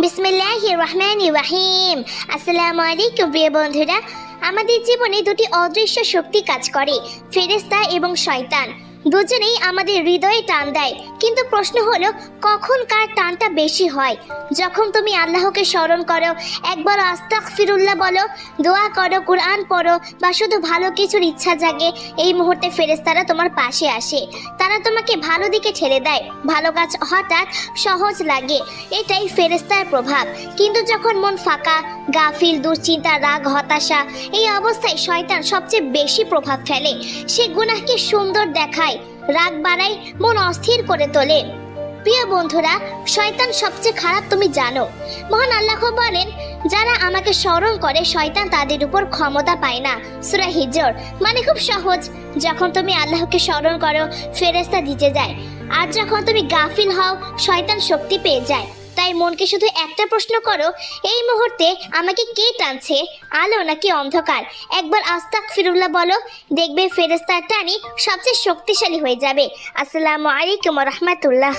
বিসমিল্লাহ রহমান রাহিম আসসালামু আলাইকুম, প্রিয় বন্ধুরা। আমাদের জীবনে দুটি অদৃশ্য শক্তি কাজ করে ফেরেস্তা এবং শয়তান। দুজনেই আমাদের হৃদয়ে টান দেয়। কিন্তু প্রশ্ন হলো, কখন কার টানটা বেশি হয়? যখন তুমি আল্লাহকে স্মরণ করো, একবার আস্তাক ফিরুল্লাহ বলো, দোয়া করো, কোরআন পড়ো, বা শুধু ভালো কিছুর ইচ্ছা জাগে, এই মুহূর্তে ফেরেশতারা তোমার পাশে আসে। তারা তোমাকে ভালো দিকে ঠেলে দেয়, ভালো কাজ হঠাৎ সহজ লাগে, এটাই ফেরেস্তার প্রভাব। কিন্তু যখন মন ফাঁকা, গাফিল, দুশ্চিন্তা, রাগ, হতাশা, এই অবস্থায় শয়তান সবচেয়ে বেশি প্রভাব ফেলে। সে গুনাহকে সুন্দর দেখায় রাগ বাড়াই মন অস্থির করে তোলে। প্রিয় বন্ধুরা, শয়তান সবচেয়ে খারাপ তুমি জানো। মহান আল্লাহ বলেন, যারা আমাকে স্মরণ করে, শয়তান তাদের উপর ক্ষমতা পায় না। সুরা হিজর মানে খুব সহজ। যখন তুমি আল্লাহকে স্মরণ করো ফেরেস্তা দিতে যায়। আর যখন তুমি গাফিল হও, শয়তান শক্তি পেয়ে যায়। তাই মনকে শুধু একটা প্রশ্ন করো, এই মুহূর্তে আমাকে কে টানছে? আলো নাকি অন্ধকার? একবার আস্তাক ফিরুল্লাহ বলো, দেখবে ফেরেস্তার টানি সবচেয়ে শক্তিশালী হয়ে যাবে। আসসালামু আলাইকুম রহমতুল্লাহ।